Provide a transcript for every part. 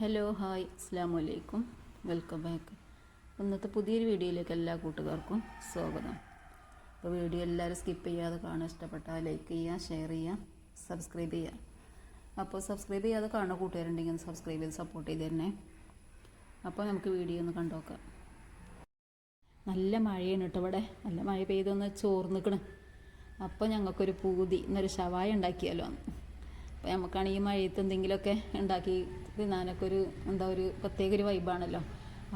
Hello hi അസ്സാം വലൈക്കും welcome back ഇന്നത്തെ പുതിയൊരു വീഡിയോയിലേക്ക് എല്ലാ കൂട്ടുകാർക്കും സ്വാഗതം. അപ്പോൾ വീഡിയോ എല്ലാവരും സ്കിപ്പ് ചെയ്യാതെ കാണാൻ ഇഷ്ടപ്പെട്ടാൽ ലൈക്ക് ചെയ്യുക ഷെയർ ചെയ്യുക സബ്സ്ക്രൈബ് ചെയ്യുക. അപ്പോൾ സബ്സ്ക്രൈബ് ചെയ്യാതെ കാണുന്ന കൂട്ടുകാരുണ്ടെങ്കിൽ ഒന്ന് സബ്സ്ക്രൈബ് ചെയ്ത് സപ്പോർട്ട് ചെയ്ത് തന്നെ അപ്പോൾ നമുക്ക് വീഡിയോ ഒന്ന് കണ്ടോക്കാം നല്ല മഴയാണ് കേട്ടോ ഇവിടെ. നല്ല മഴ പെയ്തൊന്ന് ചോർന്നിക്കണ്. അപ്പോൾ ഞങ്ങൾക്കൊരു പൂതി ഇന്നൊരു ഷവായ ഉണ്ടാക്കിയാലോ അപ്പോൾ നമുക്കാണ് ഈ മഴയത്ത് എന്തെങ്കിലുമൊക്കെ ഉണ്ടാക്കി തിന്നാനൊക്കെ ഒരു എന്താ ഒരു പ്രത്യേക ഒരു വൈബാണല്ലോ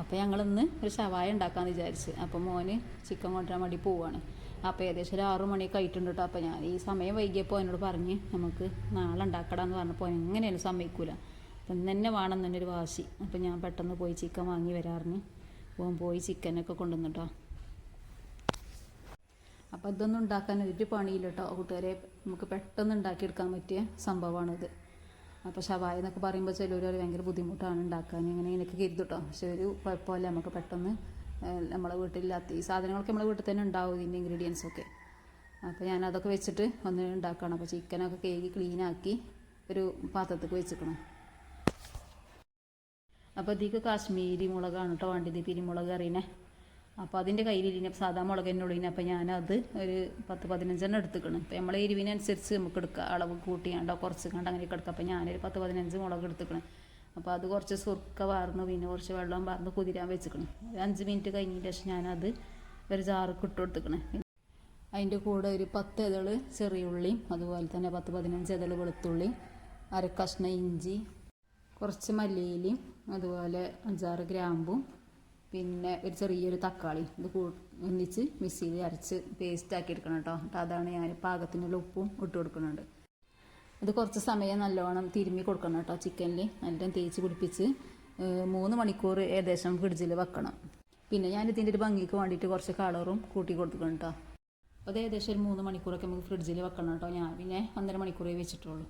അപ്പോൾ ഞങ്ങളിന്ന് ഒരു ഷവായ ഉണ്ടാക്കാമെന്ന് വിചാരിച്ച്. അപ്പോൾ മോന് ചിക്കൻ കൊണ്ടുവരാൻ വേണ്ടി പോവാണ്. അപ്പോൾ ഏകദേശം ഒരു ആറു മണിയൊക്കെ ആയിട്ടുണ്ട് കേട്ടോ അപ്പോൾ ഞാൻ ഈ സമയം വൈകിയപ്പോൾ എന്നോട് പറഞ്ഞ് നമുക്ക് നാളെ ഉണ്ടാക്കടാന്ന് പറഞ്ഞപ്പോൾ എങ്ങനെയാണ് സമ്മതിക്കൂല. അപ്പം തന്നെ വേണം എന്നൊരു വാശി. അപ്പോൾ ഞാൻ പെട്ടെന്ന് പോയി ചിക്കൻ വാങ്ങി വരാറിന് പോകാൻ പോയി ചിക്കനൊക്കെ കൊണ്ടുവന്നിട്ടോ അപ്പോൾ ഇതൊന്നും ഉണ്ടാക്കാൻ ഒരു പണിയില്ല കേട്ടോ കൂട്ടുകാരെ നമുക്ക് പെട്ടെന്ന് ഉണ്ടാക്കിയെടുക്കാൻ പറ്റിയ സംഭവമാണിത്. അപ്പോൾ ഷവായ എന്നൊക്കെ പറയുമ്പോൾ ചിലർ ഭയങ്കര ബുദ്ധിമുട്ടാണ് ഉണ്ടാക്കാൻ. ഇങ്ങനെ ഇങ്ങനെയൊക്കെ കരുതും കേട്ടോ പക്ഷെ ഒരു കുഴപ്പമില്ല. നമുക്ക് പെട്ടെന്ന് നമ്മളെ വീട്ടിലില്ലാത്ത ഈ സാധനങ്ങളൊക്കെ നമ്മളെ വീട്ടിൽ തന്നെ ഉണ്ടാവും ഇതിന്റെ ഇൻഗ്രീഡിയൻസ് ഒക്കെ. അപ്പോൾ ഞാൻ അതൊക്കെ വെച്ചിട്ട് ഒന്ന് ഉണ്ടാക്കണം. അപ്പോൾ ചിക്കനൊക്കെ കേക്ക് ക്ലീനാക്കി ഒരു പാത്രത്തേക്ക് വെച്ചിക്കണം. അപ്പോൾ ഇതിക്ക് കാശ്മീരി മുളകാണ് കേട്ടോ വേണ്ടത്. പിരിമുളക് അറിയണേ അപ്പോൾ അതിന്റെ കയ്യിലിരിക്കുന്ന സാധാ മുളക് ഉള്ളിനെ അപ്പോൾ ഞാനത് ഒരു പത്ത് പതിനഞ്ചെണ്ണം എടുത്തുക്കണം. അപ്പോൾ നമ്മളെ എരിവിനനുസരിച്ച് നമുക്ക് എടുക്കുക അളവ് കൂട്ടിയാണ്ടോ കുറച്ച് കണ്ട് അങ്ങനെയൊക്കെ എടുക്കാം. അപ്പോൾ ഞാനൊരു പത്ത് പതിനഞ്ച് മുളക് എടുത്തുക്കണം. അപ്പോൾ അത് കുറച്ച് സുർക്ക വാർന്ന് പിന്നെ കുറച്ച് വെള്ളം വാർന്ന് കുതിരാൻ വെച്ചിക്കണം. ഒരു അഞ്ച് മിനിറ്റ് കഴിഞ്ഞതിന് ശേഷം ഞാനത് ഒരു ജാർക്ക് ഇട്ട് കൊടുത്തുക്കണേ. അതിന്റെ കൂടെ ഒരു പത്ത് ഇതൾ ചെറിയ ഉള്ളിയും അതുപോലെ തന്നെ പത്ത് പതിനഞ്ച് ഇതൾ വെളുത്തുള്ളി അര കഷ്ണം ഇഞ്ചി കുറച്ച് മല്ലിയിലയും അതുപോലെ അഞ്ചാറ് ഗ്രാമ്പും പിന്നെ ഒരു ചെറിയൊരു തക്കാളി ഇത് കൂ ഒന്നിച്ച് മിക്സിയിൽ അരച്ച് പേസ്റ്റ് ആക്കി എടുക്കണം കേട്ടോ എന്നിട്ട് അതാണ് ഞാൻ പാകത്തിനുള്ള ഉപ്പും ഇട്ട് കൊടുക്കുന്നുണ്ട്. ഇത് കുറച്ച് സമയം നല്ലോണം തിരുമ്മി കൊടുക്കണം കേട്ടോ ചിക്കനിൽ നല്ല തേച്ച് പിടിപ്പിച്ച് മൂന്ന് മണിക്കൂർ ഏകദേശം ഫ്രിഡ്ജിൽ വെക്കണം. പിന്നെ ഞാൻ ഇതിന്റെ ഒരു ഭംഗിക്ക് വേണ്ടിയിട്ട് കുറച്ച് കളറും കൂട്ടി കൊടുക്കണം കേട്ടോ അത് ഏകദേശം ഒരു മൂന്ന് മണിക്കൂറൊക്കെ നമുക്ക് ഫ്രിഡ്ജിൽ വെക്കണം കേട്ടോ ഞാൻ പിന്നെ ഒന്നര മണിക്കൂറേ വെച്ചിട്ടുള്ളൂ.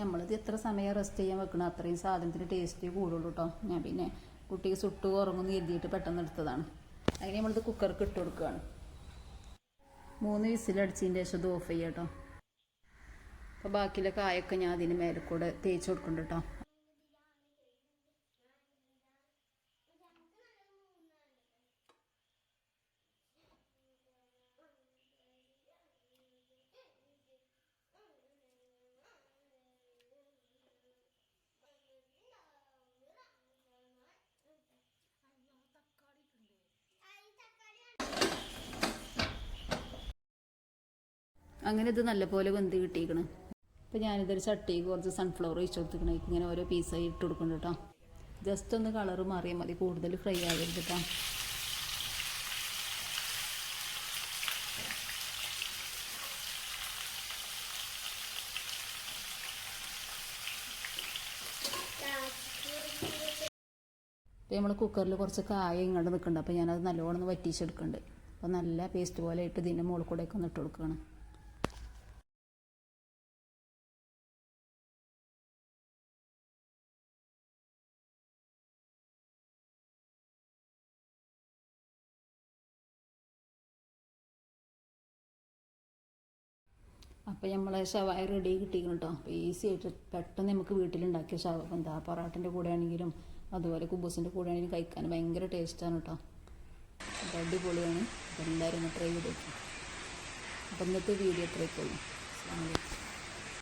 നമ്മളിത് എത്ര സമയം റെസ്റ്റ് ചെയ്യാൻ വെക്കണം അത്രയും സാധനത്തിന് ടേസ്റ്റ് കൂടുള്ളൂ കേട്ടോ ഞാൻ പിന്നെ കുട്ടിക്ക് സുട്ട് ഉറങ്ങുമെന്ന് എഴുതിയിട്ട് പെട്ടെന്ന് എടുത്തതാണ്. അങ്ങനെ നമ്മളിത് കുക്കർക്ക് ഇട്ട് കൊടുക്കുകയാണ്. മൂന്ന് വിസിലടിച്ചതിന്റെ ശേഷം ഇത് ഓഫ് ചെയ്യാം കേട്ടോ അപ്പോൾ ബാക്കിയുള്ള കായൊക്കെ ഞാൻ അതിന് മേലെ കൂടെ തേച്ച് കൊടുക്കുന്നുണ്ട് കേട്ടോ അങ്ങനെ ഇത് നല്ലപോലെ വെന്ത് കിട്ടിയിരിക്കണം. അപ്പോൾ ഞാനിതൊരു ചട്ടിക്ക് കുറച്ച് സൺഫ്ലവർ ഒഴിച്ച് കൊടുത്തിരിക്കണം. ഇങ്ങനെ ഓരോ പീസായി ഇട്ട് കൊടുക്കണം കേട്ടോ ജസ്റ്റ് ഒന്ന് കളർ മാറിയാൽ മതി. കൂടുതൽ ഫ്രൈ ആകരുത് കേട്ടോ നമ്മൾ കുക്കറിൽ കുറച്ച് കായ ഇങ്ങോട്ട് നിൽക്കുന്നുണ്ട് അപ്പോൾ ഞാനത് നല്ലോണം ഒന്ന് വറ്റിച്ചെടുക്കുന്നുണ്ട് അപ്പോൾ നല്ല പേസ്റ്റ് പോലെ ഇട്ട് ഇതിന്റെ മുകളിൽ കൂടെയൊക്കെ ഒന്ന് ഇട്ട് കൊടുക്കുകയാണ് അപ്പോൾ നമ്മൾ ഷവായ റെഡി കിട്ടിയിരിക്കണം കേട്ടോ അപ്പോൾ ഈസി ആയിട്ട് പെട്ടെന്ന് നമുക്ക് വീട്ടിലുണ്ടാക്കിയ ഷവ എന്താ പൊറാട്ടിന്റെ കൂടെ ആണെങ്കിലും അതുപോലെ കുബൂസിന്റെ കൂടെ ആണെങ്കിലും കഴിക്കാൻ ഭയങ്കര ടേസ്റ്റാണ് കേട്ടോ അപ്പോൾ അടിപൊളിയാണ്. എല്ലാവരും ട്രൈ ചെയ്ത് നോക്കും. അപ്പോൾ ഇന്നത്തെ വീഡിയോ ഇത്രയൊക്കെ ഉള്ളൂ.